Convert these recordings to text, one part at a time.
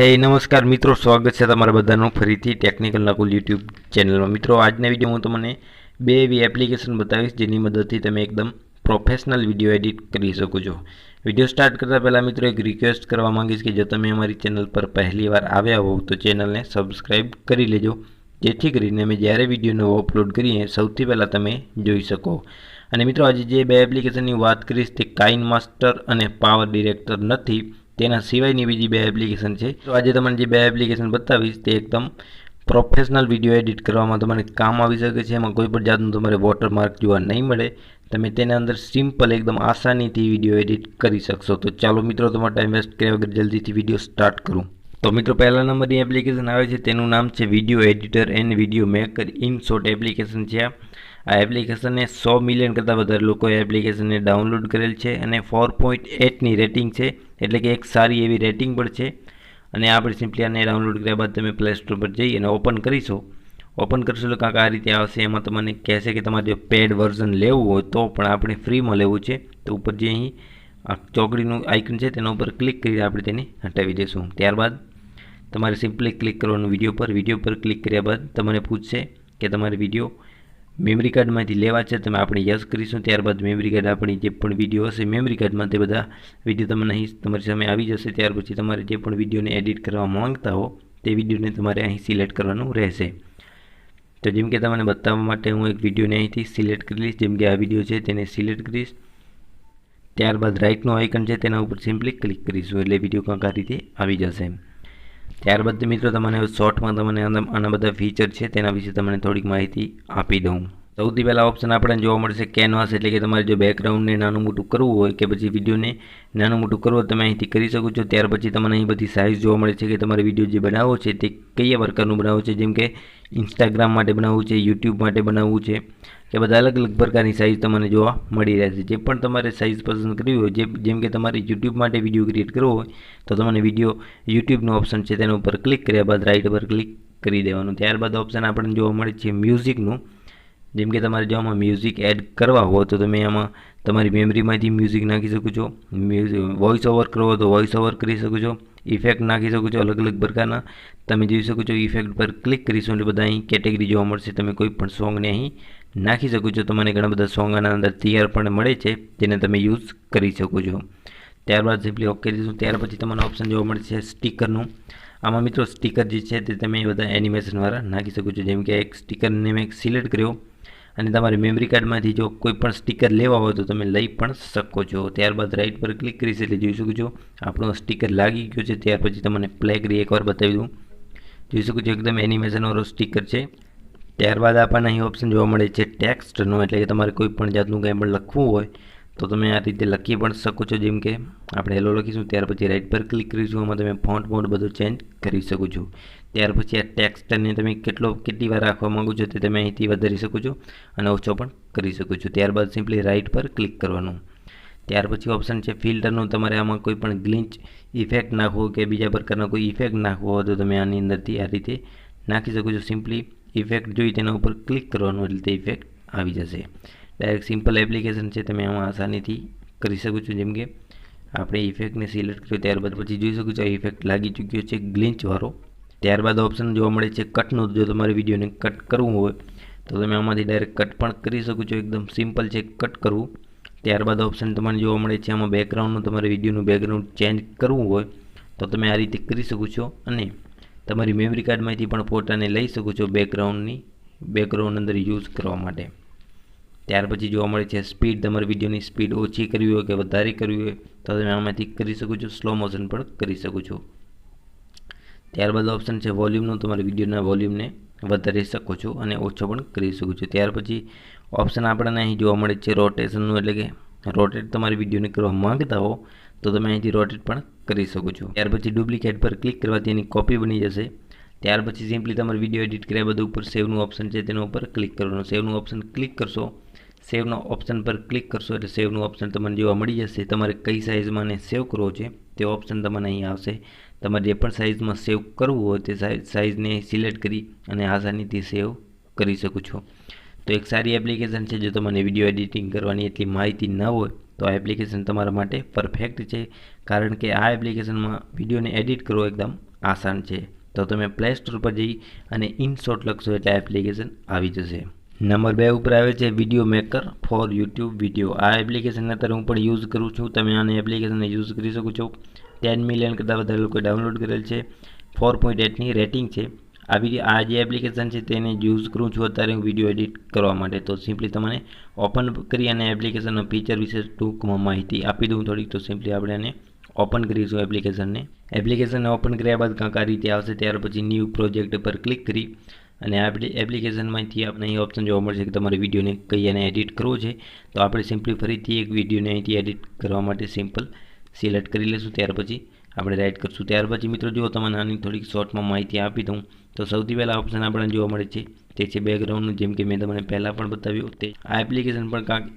હે, નમસ્કાર મિત્રો, સ્વાગત છે તમારા બધાનું ફરીથી ટેકનિકલ નકુલ યુટ્યુબ ચેનલમાં. મિત્રો, આજના વીડિયો હું તમને બે એવી એપ્લિકેશન બતાવીશ જેની મદદથી તમે એકદમ પ્રોફેશનલ વીડિયો એડિટ કરી શકો છો. વીડિયો સ્ટાર્ટ કરતાં પહેલાં મિત્રો, એક રિક્વેસ્ટ કરવા માંગીશ કે જો તમે અમારી ચેનલ પર પહેલી વાર આવ્યા હોવ, તો ચેનલને સબસ્ક્રાઈબ કરી લેજો. જેથી કરીને અમે જ્યારે વીડિયો નવો અપલોડ કરીએ, સૌથી પહેલાં તમે જોઈ શકો. અને મિત્રો, આજે જે બે એપ્લિકેશનની વાત કરીશ, તે કાઇન માસ્ટર અને પાવર ડિરેક્ટર નથી. તેના સિવાયની બીજી બે એપ્લિકેશન છે. તો આજે તમને જે બે એપ્લિકેશન બતાવીશ તે એકદમ પ્રોફેશનલ વીડિયો એડિટ કરવામાં તમારે કામ આવી શકે છે. એમાં કોઈ પણ જાતનું તમારે વોટરમાર્ક જોવા નહીં મળે. તમે તેના અંદર સિમ્પલ એકદમ આસાનીથી વીડિયો એડિટ કરી શકશો. તો ચાલો મિત્રો, તમારો ટાઈમ વેસ્ટ કર્યા વગર જલ્દીથી વીડિયો સ્ટાર્ટ કરું. તો મિત્રો, પહેલા નંબરની એપ્લિકેશન આવે છે. તેનું નામ છે video editor and video maker InShot application છે આ. આ એપ્લિકેશનને સો મિલિયન કરતાં વધારે લોકોએ એપ્લિકેશનને ડાઉનલોડ કરેલ છે અને ફોર પોઈન્ટ એટની રેટિંગ છે, એટલે કે એક સારી એવી રેટિંગ પણ છે. અને આપણે સિમ્પલી આને ડાઉનલોડ કર્યા બાદ તમે પ્લે સ્ટોર પર જઈ અને ઓપન કરીશો. ઓપન કરશો એટલે કાંક આ રીતે આવશે. એમાં તમને કહેશે કે તમારે જો પેડ વર્ઝન લેવું હોય તો પણ આપણે ફ્રીમાં લેવું છે. તો ઉપર જે અહીં આ ચોકડીનું આઇકન છે તેના ઉપર ક્લિક કરી આપણે તેને હટાવી દઈશું ત્યારબાદ તમારે સિમ્પલી ક્લિક કરવાનું વીડિયો પર. વીડિયો પર ક્લિક કર્યા બાદ તમને પૂછશે કે તમારે વીડિયો મેમરી કાર્ડમાંથી લેવા છે, તમે આપણે યસ કરીશું, ત્યારબાદ મેમરી કાર્ડ આપણી જે પણ વીડિયો હશે મેમરી કાર્ડમાં તે બધા વીડિયો તમને અહીં તમારી સામે આવી જશે, ત્યાર પછી તમારે જે પણ વિડીયોને એડિટ કરવા માંગતા હો, તે વિડીયોને તમારે અહીં સિલેક્ટ કરવાનું રહેશે. તો જેમ કે તમને બતાવવા માટે હું એક વિડીયોને અહીંથી સિલેક્ટ કરી લઈશ, જેમ કે આ વીડિયો છે તેને સિલેક્ટ કરીશ. ત્યારબાદ રાઇટનું આઇકન છે, તેના ઉપર સિમ્પલી ક્લિક કરીશું, એટલે વીડિયો કંઈક આ રીતે આવી જશે. ત્યારબાદ મિત્રો, તમને શોર્ટમાં તમને આના બધા ફીચર છે, તેના વિશે તમને થોડીક માહિતી આપી દઉં. સૌથી પહેલાં ઓપ્શન આપણને જોવા મળશે કેનવાસ, એટલે કે તમારે જો બેકગ્રાઉન્ડને નાનું મોટું કરવું હોય કે પછી વિડીયોને નાનું મોટું કરવું તમે અહીંથી કરી શકો છો. ત્યાર પછી તમને અહીં બધી સાઇઝ જોવા મળે છે કે તમારે વીડિયો જે બનાવવો છે તે કયા પ્રકારનું બનાવવું છે? જેમ કે ઇન્સ્ટાગ્રામ માટે બનાવવું છે યુટ્યુબ માટે બનાવવું છે, કે બધા અલગ અલગ પ્રકારની સાઇઝ તમને જોવા મળી રહેશે જે પણ તમારે સાઇઝ પસંદ કરવી હોય, જે જેમ કે તમારે યુટ્યુબ માટે વીડિયો ક્રિએટ કરવો હોય, તો તમને વીડિયો યુટ્યુબનું ઓપ્શન છે તેના ઉપર ક્લિક કર્યા બાદ રાઇટ પર ક્લિક કરી દેવાનું. ત્યારબાદ ઓપ્શન આપણને જોવા મળે છે મ્યુઝિકનું જેમ કે તમારે જો આમાં મ્યુઝિક એડ કરવા હોય તો તમે આમાં તમારી મેમરીમાંથી મ્યુઝિક નાખી શકો છો. મ્યુઝિક વોઇસ ઓવર કરવો તો વોઇસ ઓવર કરી શકો છો. ઇફેક્ટ નાખી શકો છો અલગ અલગ પ્રકારના. તમે જોઈ શકો છો ઇફેક્ટ પર ક્લિક કરીશું એટલે બધા અહીં કેટેગરી જોવા મળશે. તમે કોઈ પણ સોંગને અહીં નાખી શકો છો. તમને ઘણા બધા સોંગ આના અંદર તૈયાર પણ મળે છે, જેને તમે યુઝ કરી શકો છો. ત્યારબાદ સિમ્પલી ઓકે દઈશું. ત્યાર પછી તમને ઓપ્શન જોવા મળે છે સ્ટીકરનું આમાં મિત્રો સ્ટીકર જે છે તે તમે બધા એનિમેશનવાળા નાખી શકો છો. જેમ કે એક સ્ટીકરને મેં સિલેક્ટ કર્યો. અને તમારે મેમરી કાર્ડમાંથી જો કોઈ પણ સ્ટીકર લેવા હોય તો તમે લઈ પણ શકો છો. ત્યારબાદ રાઇટ પર ક્લિક કરીશ એટલે જોઈ શકો છો, આપણો સ્ટીકર લાગી ગયો છે. ત્યાર પછી તમને પ્લે કરી એકવાર બતાવી દઉં. જોઈ શકો છો એકદમ એનિમેશનવાળો સ્ટીકર છે. ત્યારબાદ આપણને અહીં ઓપ્શન જોવા મળે છે ટેક્સ્ટનો એટલે કે તમારે કોઈ પણ જાતનું કંઈ પણ લખવું હોય તો તમે આ રીતે લખી પણ શકો છો. જેમ કે આપણે હેલો લખીશું, ત્યાર પછી રાઇટ પર ક્લિક કરીશું એમાં તમે ફોન્ટ મોડ બધું ચેન્જ કરી શકો છો. ત્યાર પછી આ ટેક્સ્ટને તમે કેટલો, કેટલી વાર રાખવા માગો છો તે તમે અહીંથી વધારી શકો છો અને ઓછો પણ કરી શકો છો. ત્યારબાદ સિમ્પલી રાઇટ પર ક્લિક કરવાનું. ત્યાર પછી ઓપ્શન છે ફિલ્ટરનું તમારે આમાં કોઈ પણ ગ્લિંચ ઇફેક્ટ નાખવો કે બીજા પ્રકારનો કોઈ ઇફેક્ટ નાખવો હોય તો તમે આની અંદરથી આ રીતે નાખી શકો છો. સિમ્પલી ઇફેક્ટ જોઈ તેના ઉપર ક્લિક કરવાનું એટલે તે ઇફેક્ટ આવી જશે. ડાયરેક્ટ સિમ્પલ એપ્લિકેશન છે. તમે આમાં આસાનીથી કરી શકો છો. જેમ કે આપણે ઇફેક્ટને સિલેક્ટ કર્યો ત્યારબાદ પછી જોઈ શકો છો ઇફેક્ટ લાગી ચૂક્યો છે ગ્લિંચવાળો ત્યારબાદ ઓપ્શન જોવા મળે છે કટનું જો તમારે વિડીયોને કટ કરવું હોય, તો તમે આમાંથી ડાયરેક્ટ કટ પણ કરી શકો છો. એકદમ સિમ્પલ છે કટ કરવું. ત્યારબાદ ઓપ્શન તમને જોવા મળે છે, આમાં બેકગ્રાઉન્ડનું તમારે વિડીયોનું બેકગ્રાઉન્ડ ચેન્જ કરવું હોય, તો તમે આ રીતે કરી શકો છો. અને તમારી મેમરી કાર્ડમાંથી પણ ફોટાને લઈ શકો છો બેકગ્રાઉન્ડની બેકગ્રાઉન્ડ અંદર યુઝ કરવા માટે. ત્યાર પછી જોવા મળે છે સ્પીડ તમારી વિડીયોની સ્પીડ ઓછી કરવી હોય કે વધારે કરવી હોય, તો તમે આમાંથી કરી શકો છો. સ્લો મોશન પણ કરી શકો છો. ત્યારબાદ ઓપ્શન છે વોલ્યુમનો તમારે વિડીયોના વોલ્યુમને વધારી શકો છો અને ઓછો પણ કરી શકો છો. ત્યાર પછી ઓપ્શન આપણને અહીં જોવા મળે છે રોટેશનનું એટલે કે રોટેટ તમારી વિડીયોને કરવા માંગતા હો, તો તમે અહીંથી રોટેટ પણ કરી શકો છો. ત્યાર પછી ડુપ્લિકેટ પર ક્લિક કરવાથી એની કોપી બની જશે. ત્યાર પછી સિમ્પલી તમારે વીડિયો એડિટ કર્યા બધા ઉપર સેવનું ઓપ્શન છે તેના ઉપર ક્લિક કરવાનું. સેવનું ઓપ્શન ક્લિક કરશો. સેવનો ઓપ્શન પર ક્લિક કરશો એટલે સેવનું ઓપ્શન તમને જોવા મળી જશે. તમારે કઈ સાઇઝમાં સેવ કરવો છે તે ઓપ્શન તમને અહીં આવશે. તમારે જે પણ સાઇઝમાં સેવ કરવું હોય તે સાઇઝને સિલેક્ટ કરી અને આસાનીથી સેવ કરી શકો છો. તો એક સારી એપ્લિકેશન છે, જો તમને વીડિયો એડિટિંગ કરવાની એટલી માહિતી ન હોય, તો આ એપ્લિકેશન તમારા માટે પરફેક્ટ છે. કારણ કે આ એપ્લિકેશનમાં વિડીયોને એડિટ કરવો એકદમ આસાન છે. તો તમે પ્લે સ્ટોર પર જઈ અને ઇનશોટ લખશો એટલે એપ્લિકેશન આવી જશે. નંબર બે ઉપર આવે છે video maker for YouTube video આ એપ્લિકેશન અત્યારે હું પણ યુઝ કરું છું. તમે આને એપ્લિકેશનને યુઝ કરી શકો છો. ટેન મિલિયન કરતાં વધારે લોકોએ ડાઉનલોડ કરેલ છે. ફોર પોઈન્ટ એટની રેટિંગ છે. આવી આ જે એપ્લિકેશન છે તેને યુઝ કરું છું અત્યારે હું વીડિયો એડિટ કરવા માટે. તો સિમ્પલી તમને ઓપન કરી અને એપ્લિકેશનના ફીચર વિશે ટૂંકમાં માહિતી આપી દઉં થોડીક. તો સિમ્પલી આપણે એને ઓપન કરીશું એપ્લિકેશનને એપ્લિકેશનને ઓપન કર્યા બાદ કાંક આ રીતે આવશે ત્યાર પછી ન્યૂ પ્રોજેક્ટ પર ક્લિક કરી અને આપણે એપ્લિકેશનમાંથી આપણે અહીં ઓપ્શન જોવા મળશે કે તમારે વિડીયોને કઈ અને એડિટ કરવો છે. તો આપણે સિમ્પલી ફરીથી એક વિડીયોને અહીંથી એડિટ કરવા માટે સિમ્પલ સિલેક્ટ કરી લઈશું ત્યાર પછી. આપણે રાઇટ કરશું. ત્યાર પછી મિત્રો જો તમને આની થોડીક શોર્ટમાં માહિતી આપી દઉં. તો સૌથી પહેલાં ઓપ્શન આપણને જોવા મળે છે. તે છે બેકગ્રાઉન્ડનું જેમ કે મેં તમને પહેલાં પણ બતાવ્યું તે. આ એપ્લિકેશન પણ કાંક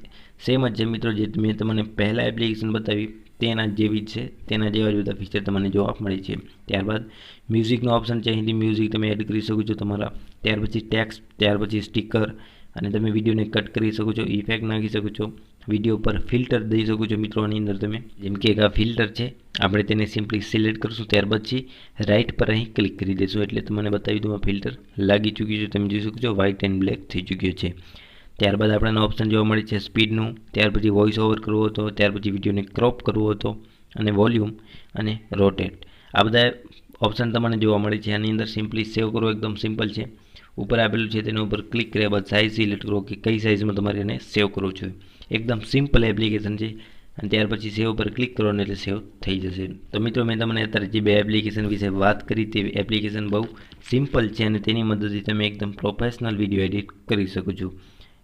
સેમ જ છે મિત્રો, જે મેં તમને પહેલાં એપ્લિકેશન બતાવી. તેના જેવી જ છે. તેના જેવા જ બધા ફીચર તમને જોવા મળે છે. ત્યારબાદ મ્યુઝિકનો ઓપ્શન છે. અહીંથી મ્યુઝિક તમે એડ કરી શકો છો તમારા. ત્યાર પછી ટેક્સ ત્યાર પછી સ્ટીકર અને તમે વિડીયોને કટ કરી શકો છો. ઇફેક્ટ નાખી શકો છો. વીડિયો પર ફિલ્ટર દઈ શકો છો મિત્રો આની અંદર તમે. જેમ કે એક આ ફિલ્ટર છે, આપણે તેને સિમ્પલી સિલેક્ટ કરશું. ત્યાર પછી રાઇટ પર અહીં ક્લિક કરી દઈશું એટલે તમને બતાવી દઉં આ ફિલ્ટર લાગી ચૂક્યું છે. તમે જોઈ શકો છો વ્હાઇટ એન્ડ બ્લેક થઈ ચૂક્યો છે. ત્યારબાદ આપણને ઓપ્શન જોવા મળે છે સ્પીડનું ત્યાર પછી વોઇસ ઓવર કરવો હતો. ત્યાર પછી વિડીયોને ક્રોપ કરવો હતો. અને વોલ્યુમ અને રોટેટ આ બધા ઓપ્શન તમને જોવા મળે છે. આની અંદર સિમ્પલી સેવ કરવો એકદમ સિમ્પલ છે. ઉપર આપેલું છે, તેના ઉપર ક્લિક કર્યા બાદ સાઇઝ સિલેક્ટ કરો કે કઈ સાઇઝમાં તમારે એને સેવ કરવો છે. એકદમ સિમ્પલ એપ્લિકેશન છે. અને ત્યાર પછી સેવ પર ક્લિક કરો એટલે સેવ થઈ જશે. તો મિત્રો, મેં તમને અત્યારે જે બે એપ્લિકેશન વિશે વાત કરી તે એપ્લિકેશન બહુ સિમ્પલ છે અને તેની મદદથી તમે એકદમ પ્રોફેશનલ વીડિયો એડિટ કરી શકો છો.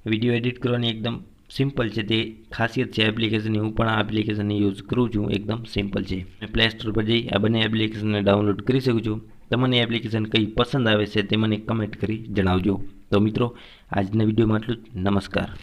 વીડિયો એડિટ કરવાની એકદમ સિમ્પલ છે તે ખાસિયત છે એપ્લિકેશનની હું પણ આ એપ્લિકેશનને યુઝ કરું છું. એકદમ સિમ્પલ છે. પ્લે સ્ટોર પર જઈ આ બંને એપ્લિકેશનને ડાઉનલોડ કરી શકું છું. તમને એપ્લિકેશન કઈ પસંદ આવે છે તે મને કમેન્ટ કરી જણાવજો. તો મિત્રો, આજના વિડીયોમાં આટલું જ. નમસ્કાર.